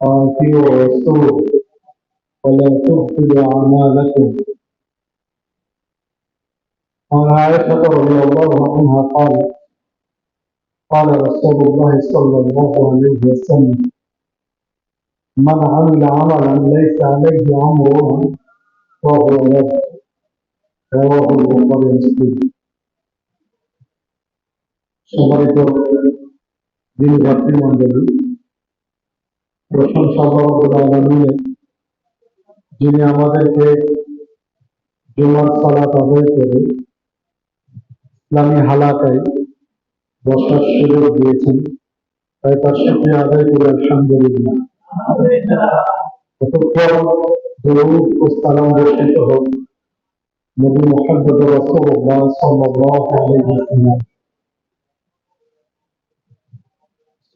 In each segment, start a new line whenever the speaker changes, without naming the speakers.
وأطيعوا الرسول ولا تبطلوا أعمالكم عن عائشة رضي الله عنها قالت قال رسول الله صلى الله عليه وسلم من عمل عملا ليس عليه أمرنا فهو رد رواه البخاري ومسلم সম্মানিত দিন ভাতৃমণ্ডলী যিনি আমাদেরকে জুমার সালাত আদায় করে ইসলামী হালাকায় বসার সুযোগ দিয়েছেন, তাই তার সাথে আদায় করে আলহামদুলিল্লাহ। অতঃপর দরুদ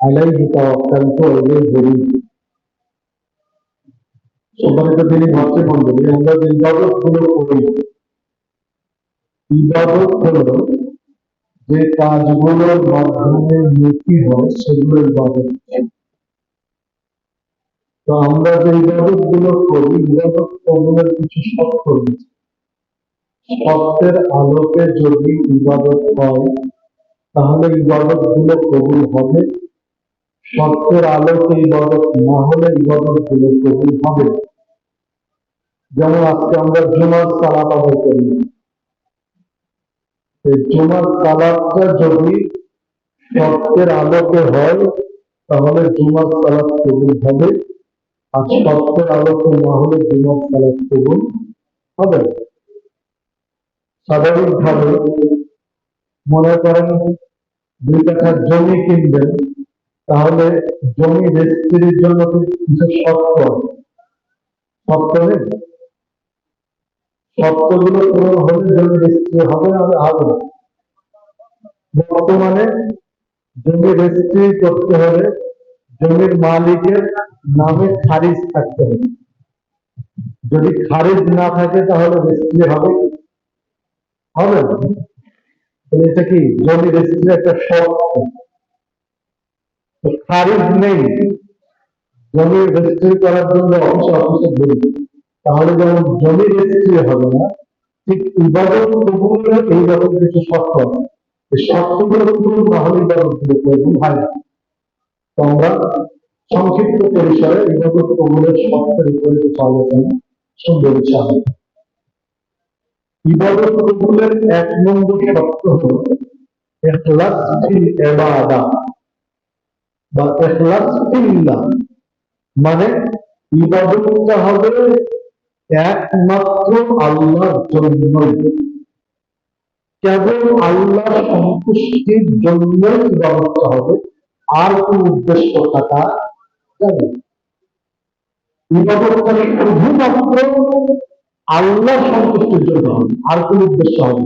আলাইহি তাওয়াক্কালতু ওয়া ইলাইহি উনীব সম্মানিত তিনি ভাতৃমণ্ডলী আমরা যে ইবাদতগুলো করি, ইবাদত হলো যে কাজগুলোর মাধ্যমে নেকি হয়, সেগুলো ইবাদত। তো আমরা যে ইবাদতগুলো করি, ইবাদত কবুলের কিছু শর্ত রয়েছে। শর্তের আলোকে যদি ইবাদত হয়, তাহলে ইবাদতগুলো কবুল হবে। শর্তের আলোকে ইবাদত না হলে ইবাদতগুলো কবুল হবে যেমন আজকে আমরা জুমার সালাত আদায় করি। এই জুমার সালাদটা যদি শর্তের আলোকে হয়, তাহলে জুমার সালাদ কবুল হবে। আর শর্তের আলোকে না হলে জুমার সালাদ কবুল হবে। স্বাভাবিকভাবে মনে করেন, দুই কাঠা জমি কিনবেন তাহলে জমি রেজিস্ট্রির জন্য কিছু শর্ত। শর্ত নেই? শর্তগুলো পূরণ হলে জমি রেজিস্ট্রি হবে হলে হবে বর্তমানে জমি রেজিস্ট্রি করতে হলে জমির মালিকের নামে খারিজ থাকতে হবে। যদি খারিজ না থাকে তাহলে রেজিস্ট্রি হবে হবে না। এটা কি? জমি রেজিস্ট্রি একটা শর্ত। খারিজ নেই। জমি রেজিস্ট্রি করার জন্য অফিস অফিসে তাহলে যেমন জমি রেজিস্ট্রি হবে না, ঠিক ইবাদত কবুলের এই রকম কিছু শর্ত আছে। শর্তগুলো পূরণ না হলে ইবাদত কবুল হয় না সংক্ষিপ্ত পরিসরে ইবাদত কবুলের শর্তের উপরে কিছু আলোচনা শুনতে ইচ্ছা ইবাদত কবুলের এক নম্বর শর্ত হল ইখলাস ফিল বা ইখলাস ফিল্লাহ মানে ইবাদতটা হবে একমাত্র আল্লাহর জন্য কেবল আল্লাহ সন্তুষ্টির জন্য ইবাদতটা হবে, আর কোন উদ্দেশ্য থাকা যাবে। ইবাদতটা শুধুমাত্র আল্লাহ সন্তুষ্টির জন্য হবে, আর কোন উদ্দেশ্য হবে।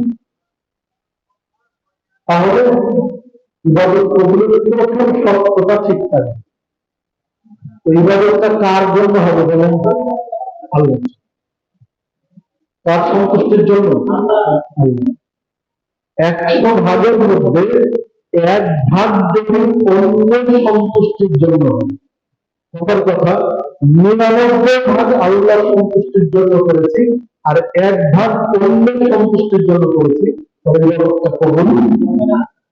তাহলে ইবাদত কবুলের প্রথম ঠিক থাকবে তো ইবাদতটা কার জন্য হবে বলেন? আল্লাহ সন্তুষ্টির জন্য? একশো ভাগের মধ্যে এক ভাগ দেখুন অন্য সন্তুষ্টির জন্য কথার কথা, নিরানব্বই ভাগ আল্লাহ সন্তুষ্টির জন্য করেছি আর এক ভাগ অন্য সন্তুষ্টির জন্য করেছি। তবে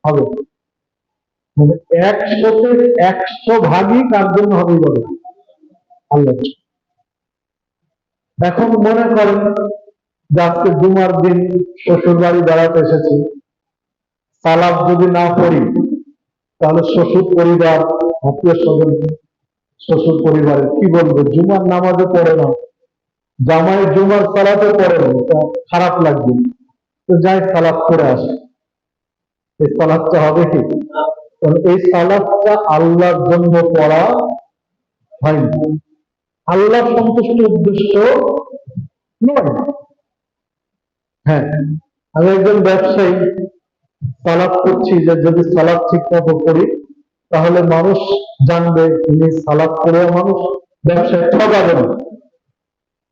হবে। একশোতে একশো ভাগই কার জন্য হবে ইবাদত আল্লাহ এখন মনে করেন যে আজকে দিন শ্বশুর বাড়ি বেড়াতে এসেছি। সালাদ যদি না পড়ি তাহলে শ্বশুর পরিবার, আত্মীয় স্বজন, শ্বশুর পরিবারের কি বলব, জুমার নামাজে পড়ে না। জামাই জুমার সালাতে পড়ে না খারাপ লাগবে। তো যাই সালাদ করে আসে। এই সালাদটা হবে কি? এই সালাদটা আল্লাহর জন্য পড়া হয়নি। আল্লাহ সন্তুষ্ট উদ্দেশ্য নয়। হ্যাঁ আমি একজন ব্যবসায়ী, সালাদ করছি যে যদি সালাদ ঠিক মতো করি, তাহলে মানুষ জানবে তিনি সালাদ করে মানুষ, ব্যবসায় ঠকাবে না।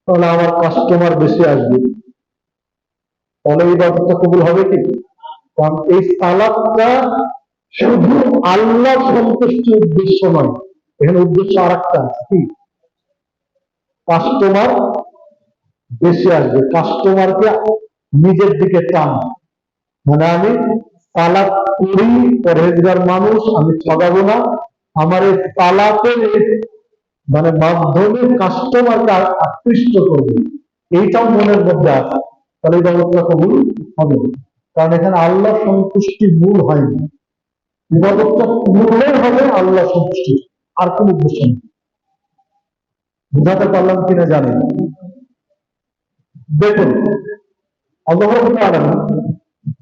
তাহলে আমার কাস্টমার বেশি আসবে। তাহলে এই ব্যবস্থা কবুল হবে কি? কারণ এই সালাদটা শুধু আল্লাহ সন্তুষ্টি উদ্দেশ্য নয়, এখানে উদ্দেশ্য আর একটা আছে, কি? কাস্টমার বেশি আসবে কাস্টমারকে নিজের দিকে টান। মানে আমি সালাদ করি, পরহেজগার মানুষ, আমি ঠগাবো না, আমার এই এই- মানে মাধ্যমে কাস্টমারকে আকৃষ্ট করবে। এইটাও মনের মধ্যে আছে। তাহলে এই ব্যবস্থা কবুল হবে। কারণ এখানে আল্লাহ সন্তুষ্টি মূল হয়নি ইবাদতটা মূলের হবে আল্লাহ সন্তুষ্টি আর কোন উদ্দেশ্য নেই। পারলাম কিনা জানি দেখুন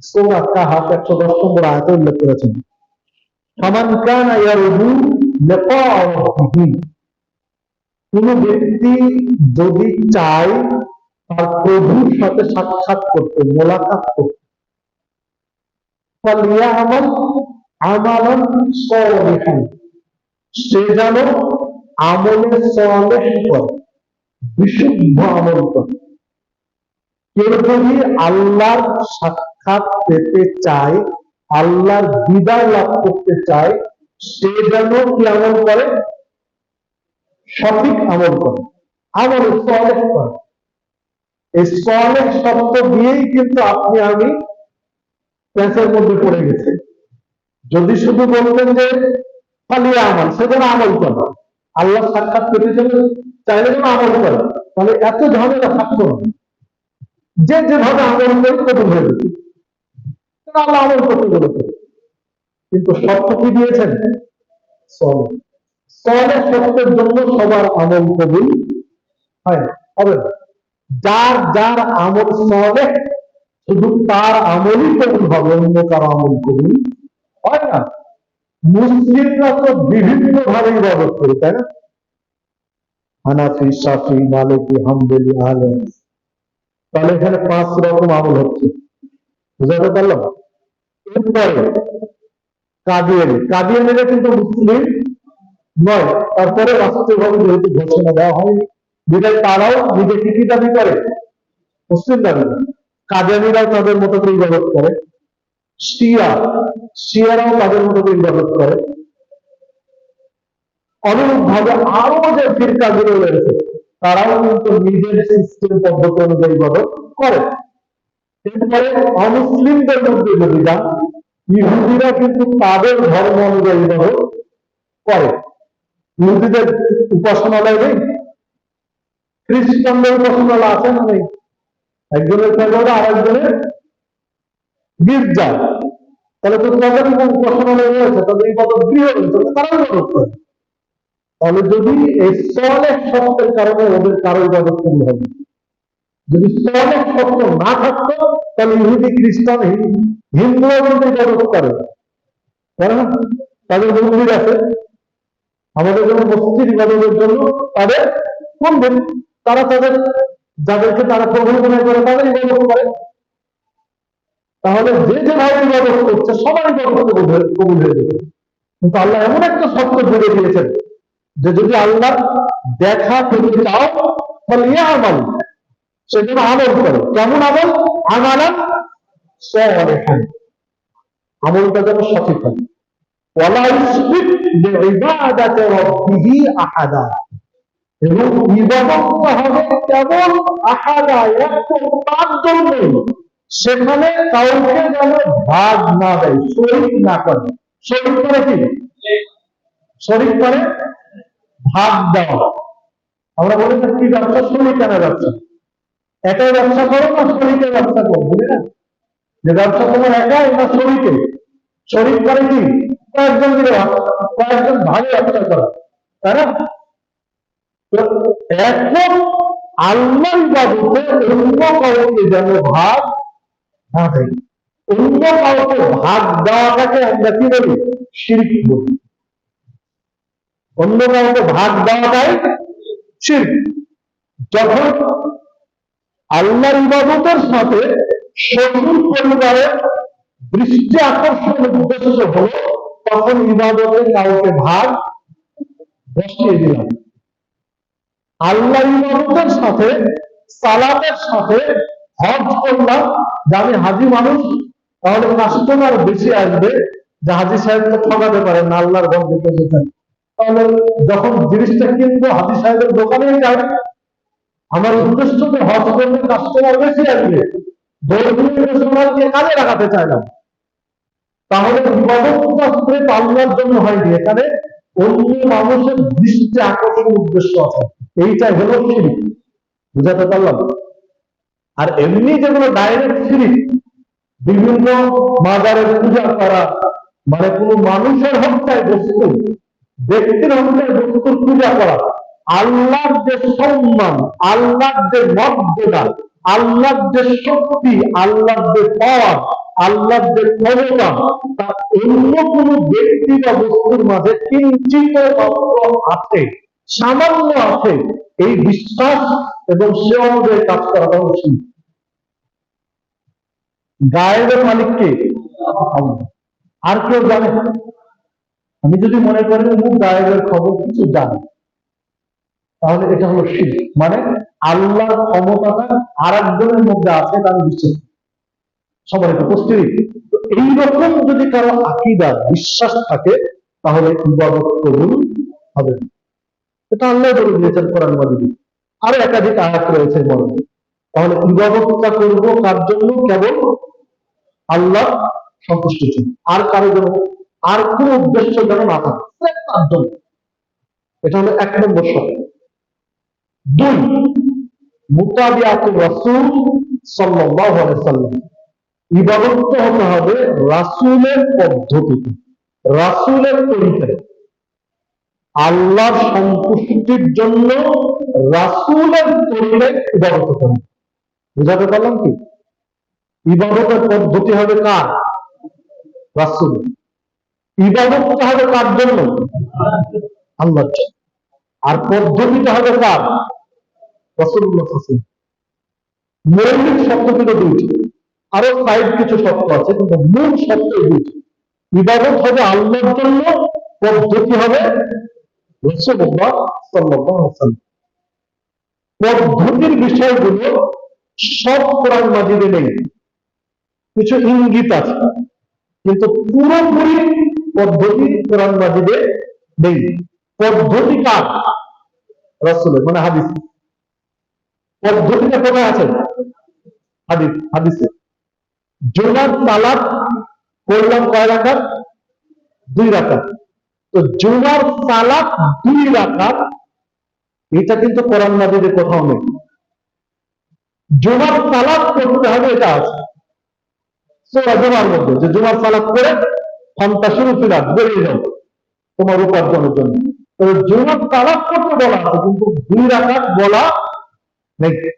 সূরা কাহাফ 110 নম্বর আয়াতে উল্লেখ করেছেন কানা ব্যক্তি যদি চায় তার প্রভুর সাথে সাক্ষাৎ করতে, মোলাকাত করতে আমালান সালিহান সে যেন আমলে সালেহ করে বিশুদ্ধ আমল করে। কেউ যদি আল্লাহর সাক্ষাৎ পেতে চায়, আল্লাহর দিদার লাভ করতে চায়, সে যেন কি আমল করে? সঠিক আমল করে, আমল সলেহ করে। এই সলেহ শব্দ দিয়েই কিন্তু আপনি আমি প্যাঁচের মধ্যে পড়ে গেছে। যদি শুধু বলতেন যে ফালিয়া আমল সে যেন আমল করে আল্লাহ সাক্ষাৎ পেতে চাইলে চাইলে যেন আমল করে তাহলে এত ঝামেলা থাকতো না। যে যেভাবে আমল করে কবুল হয়ে যেত। আল্লাহ আমল করতে বলেছে কিন্তু শর্ত কি দিয়েছেন? সলে সলে শর্তের জন্য সবার আমল কবুল হয় হবে। যার যার আমল সলে শুধু তার আমলই কবুল হবে, অন্য কারও আমল কবুল হয় না? মুসলিমরা তো বিভিন্ন ভাবে ইবাদত করে, তাই না? হানাফি শাফি মালিকি, হাম্বলি হাদিস। তাহলে এখানে পাঁচ রকম আমল হচ্ছে। বুঝাতে পারলাম কাদিয়ানি। কাদিয়ানিরা কিন্তু মুসলিম নয়। তারপরে রাষ্ট্রীয়ভাবে যেহেতু ঘোষণা দেওয়া হয়নি, বিধায় তারাও নিজেকে কি দাবি করে? মুসলিম দাবি করে। কাদিয়ানিরাও তাদের মতো করে ইবাদত করে। শিয়া, শিয়ারাও তাদের মতো ইবাদত করে। অনুরূপ ভাবে আরও যে ফিরকাগুলো রয়েছে, তারাও কিন্তু নিজের সিস্টেম পদ্ধতি অনুযায়ী ইবাদত করে। এরপরে অমুসলিমদের মধ্যে যদি যান, ইহুদিরা কিন্তু তাদের ধর্ম অনুযায়ী ইবাদত করে। ইহুদিদের উপাসনালয় নেই, খ্রিস্টানদের উপাসনালয় আছে না নেই? একজনের পেগোডা আর একজনের গির্জা তাহলে তো তাদের উপাসনালয় রয়েছে তাদের ইবাদত গৃহ রয়েছে তারা ইবাদত করে তাহলে যদি এই সলেহ শব্দের কারণে ওদের কারও ইবাদত কবুল হবে যদি সলেহ শব্দ না থাকতো, তাহলে ইহুদি, খ্রিস্টান, হিন- হিন্দুও কিন্তু ইবাদত করে না? তাদের মন্দির আছে। আমাদের জন্য মসজিদ ইবাদতের জন্য তাদের মন্দির। তারা তাদের, যাদেরকে তারা মনে করে, তাদের ইবাদত করে। তাহলে যে যে ভাই ইবাদত করছে সবাই ইবাদত কবুল হয়ে- যাবে কিন্তু আল্লাহ এমন একটা শব্দ জুড়ে দিয়েছেন যে যদি আল্লাহ দেখা পেতে চাও তাহলে ইয়ে আমল সেজন্য আমল করো। কেমন আমল? আমালান সলেহান। আমলটা যেন সঠিক হয়। এবং সেখানে কাউকে যেন ভাগ না দেয়, শরিক না করে। শরিক করে কি? শরিক করে ভাগ দেওয়া। আমরা বলি কি ব্যবসা? শরিকানা ব্যবসা। একাই ব্যবসা করো না শরিকের ব্যবসা করো, বুঝলি না? যে ব্যবসা তোমার একাই না শরিকে। শরিক করে কি? কয়েকজন মিলে কয়েকজন ভাগে ব্যবসা করা, তাই না? তো এখন আল্লাহ ইবাদতে অন্য কাউকে যেন ভাগ না দেয় অন্য কাউকে ভাগ দেওয়াটাকে আমরা কি বলি? শিরিক বলি। অন্য কাউকে ভাগ দেওয়াটাই শিরক। যখন আল্লাহর ইবাদতের সাথে পরিবারের দৃষ্টি উদ্দেশ্য তখন ইবাদতে কাউকে ভাগ বসিয়ে দিলাম। আল্লাহ ইবাদতের সাথে, সালাতের সাথে হজ করলাম, যে আমি হাজি মানুষ, তাহলে কাস্টমার বেশি আসবে যে হাজি সাহেব তো ঠকাতে পারেন না, আল্লাহর দিতে যেতেন তাহলে যখন জিনিসটা কিনবো, হাজি সাহেবের দোকানেই যাই, আমার উদ্দেশ্য তো হজ করলে কাস্টমার বেশি আসবে। কাস্টমারকে কাজে লাগাতে চাইলাম। তাহলে ইবাদতটা করে আল্লাহর জন্য হয়নি, এখানে অন্য মানুষের দৃষ্টি আকর্ষণ উদ্দেশ্য আছে। এইটাই হলো বুঝাতে পারলাম? আর এমনি যেগুলো ডাইরেক্ট শিরিক বিভিন্ন মাজারের পূজা করা মানে কোনো মানুষের হত্যায় বস্তু ব্যক্তির হত্যায় বস্তুর পূজা করা, আল্লাহর যে সম্মান, আল্লাহর যে মর্যাদা, আল্লাহর যে শক্তি, আল্লাহর যে পাওয়ার, আল্লাহর যে ক্ষমতা, তা অন্য কোনো ব্যক্তি বা বস্তুর মাঝে কিঞ্চিত আছে, সামান্য আছে। এই বিশ্বাস এবং সে অনুযায়ী কাজ করাটা উচিত। গায়েবের মালিক কে? আর কেউ জানে? আমি যদি মনে করি মুখ গায়েবের খবর কিছু জানি। তাহলে এটা হলো শির। মানে আল্লাহর ক্ষমতাটা আর একজনের মধ্যে আছে তার বিশ্বাস সবার একটা প্রস্তুতি এইরকম যদি কারও আকিদা, বিশ্বাস থাকে, তাহলে ইবাদত কবুল হবে এটা আল্লাহ বলে দিয়েছেন কোরআন মাজিদে। আরও একাধিক আয়াত রয়েছে মনে তাহলে ইবাদতটা করব কার জন্য? কেবল আল্লাহ সন্তুষ্ট ছিল আর কারও জন্য, আর কোন উদ্দেশ্য যেন না থাকে। এটা হলো এক নম্বর শর্ত। দুই মুতাবিয়াতুর রাসূল সাল্লাল্লাহু আলাইহি সাল্লাম ইবাদতটা হতে হবে রাসূলের পদ্ধতিতে, রাসূলের তরিকায় আল্লাহর সন্তুষ্টির জন্য রাসূলের তরিকায় ইবাদত হবে বুঝাতে পারলাম কি? ইবাদতের পদ্ধতি হবে কার? রাসূল। ইবাদতটা হবে কার জন্য? আল্লাহর জন্য। আর পদ্ধতিটা হবে কার? সাল্লাল্লাহু মৌলিক শব্দ কিন্তু দুইটি। আরও সাইড কিছু শব্দ আছে, কিন্তু মূল শব্দ দুইটি। ইবাদত হবে আল্লাহর জন্য, পদ্ধতি হবে রাসূলুল্লাহ সাল্লাল্লাহু আলাইহি পদ্ধতির বিষয়গুলো সব কোরআন মাজিদে নেই। কিছু ইঙ্গিত আছে। কিন্তু পুরোপুরি পদ্ধতি কোরআন মাজিদে নেই। পদ্ধতি কার? রাসূলের মানে হাদিস পদ্ধতিটা কোথায় আছে? হাদিস, হাদিসে। জুমার সালাত করলাম কয় রাকাত? দুই রাকাত। তো জুমার তালাক দুই রাকাত, এটা কিন্তু কোরআন মাজিদে কোথাও নেই। জুমার সালাত করতে হবে এটা আছে। সোরা জুমার মধ্যে, যে জুমার সালাত করে ফন্তা শুরু ফিরাত বেরিয়ে যাও তোমার উপার্জনের জন্য। তো জুমার সালাত করতে বলা আছে, কিন্তু দুই রাকাত বলা নেই।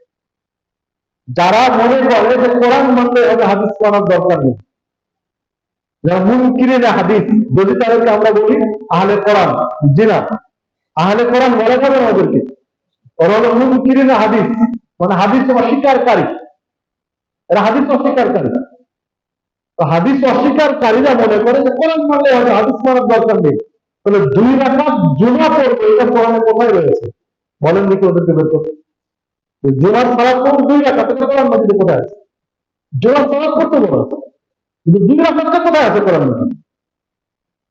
যারা মনে করে যে কোরআন মানলে হবে, হাদিস পড়ার দরকার নেই। যারা মুনকিরে হাদিস, যদি তাদেরকে আমরা বলি, আহলে কোরআন, জি না। আহলে কোরআন বলা যাবে না ওদেরকে? ওরা হলো মুনকিরে হাদিস। মানে হাদিস অস্বীকারী। এরা হাদিস অস্বীকারী। হাদিস অস্বীকারীরা মনে করে যে কোরআন মানলে হবে হাদিস মানার দরকার নেই। তাহলে দুই রাকাত জুমা পড়বে, এটা কোরআনে কোথায় রয়েছে? বলেন দেখি ওদেরকে বের করতে জোড়ার সালাদ করতে দুই রাখাত এটা কোরআন মাজিদে কোথায় আছে? জোড়ার সালাদ করতে বলা কিন্তু দুই রাখাতটা কোথায় আছে কোরআন মাজিদে?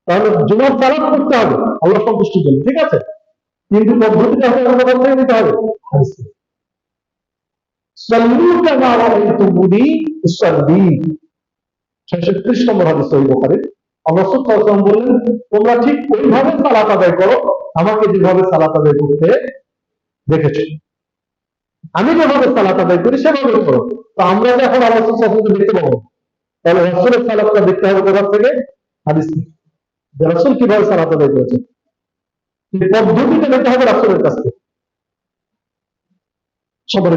তাহলে জুমার সালাদ করতে হবে, আল্লাহ সন্তুষ্টির জন্য ঠিক আছে? কিন্তু পদ্ধতিটা হবে আমাদের কাছ নিতে হবে। সাল্লু কামা রাআইতুমুনি উসাল্লি। 630 নম্বর হাদিস সহিহ বুখারী ওয়াসাল্লাম বললেন, তোমরা ঠিক ওইভাবে সালাত আদায় করো, আমাকে যেভাবে সালাত আদায় করতে দেখেছ। আমি যেভাবে সালাত আদায় করি, সেভাবে করো। তো আমরা যে আল্লাহ দেখতে পাবো, তাহলে রাসূলের সালাতটা দেখতে হবে কোথা থেকে? হাদিস যে রাসূল কীভাবে সালাত আদায় নিতে হবে রাসূলের কাছ থেকে। সবার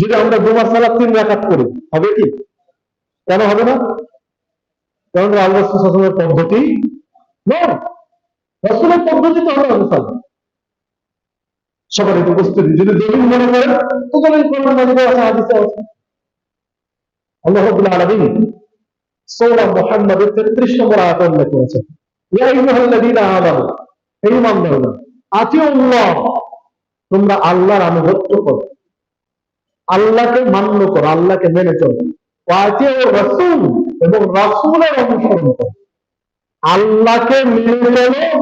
যদি আমরা জুমার সালাত তিন রাকাত করি, হবে কি? কেন হবে না? কারণ আল্লাহ সাল্লাল্লাহু পদ্ধতি রাসূলের পদ্ধতি তো হবে সালাত সবার উপস্থিতি। যদি দলিল মনে করেন, তো দলিল কোরআন মাজিদে আছে, হাদিসে আছে। আল্লাহ রাব্বুল আলামিন সূরা মুহাম্মাদের 33 নম্বর আয়াতে উল্লেখ করেছেন। ইয়া আইয়ুহাল্লাযীনা আমানু, হে তোমরা আল্লাহর আনুগত্য করো। আল্লাহকে মান্য করো, আল্লাহকে মেনে চলো। রাসূল এবং রাসূলের অনুসরণ করো। আল্লাহকে মেনে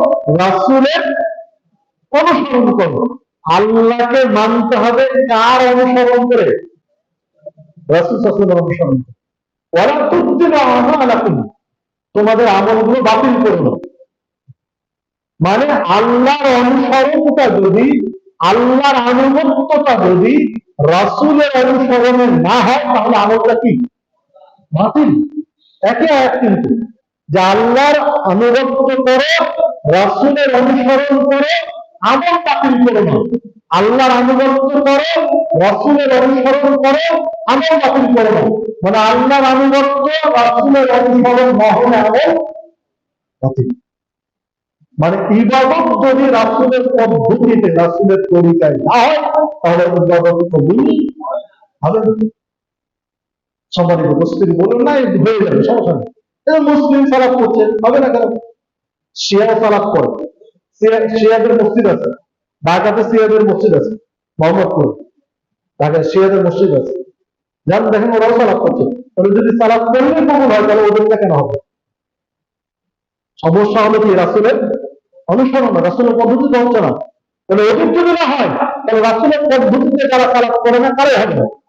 অনুসরণ করো। আল্লাহকে মানতে হবে কার অনুসরণ করে? অনুসরণ করে। ওরা তোমাদের আমলগুলো বাতিল করো। না মানে আল্লাহর অনুসরণটা যদি, আল্লাহর আনুগত্যটা যদি রাসূলের অনুসরণে না হয়, তাহলে আমলটা কি? বাতিল। একে এক কিন্তু। যে আল্লাহর আনুগত্য করো, রাসূলের অনুসরণ করো, আমল বাতিল করো না আল্লাহর আনুগত্য করো, রাসূলের অনুসরণ করো, আমল বাতিল করো না মানে আল্লাহর আনুগত্য, রাসূলের অনুসরণ না হলে আমল বাতিল। মানে ইবাদত যদি রাসূলের পদ্ধতিতে, রাসুলের তরিকায় না হয়, তাহলে ইবাদত কবুল হবে সম্মানিত উপস্থিতি বলুন না হয়ে যাবে, সমস্যা নেই। মুসলিম সালাপ করছে, হবে না কেন? শিয়া সালাপ করে। শিয়া- শিয়াদের মসজিদ আছে। ঢাকাতে শিয়াদের মসজিদ আছে, মোহাম্মদপুর। ঢাকায় শিয়াদের মসজিদ আছে। যান, দেখেন ওরাও সালাপ করছে। তাহলে যদি সালাপ করলে কবুল হয়, তাহলে ওদেরটা কেন হবে? সমস্যা হলো কি, রাসুলের অনুসরণ রাসুলের পদ্ধতিতে হচ্ছে না। তাহলে ওদের যদি না হয়, তাহলে রাসুলের পদ্ধতিতে যারা সালাপ করে না তারাই হবে না।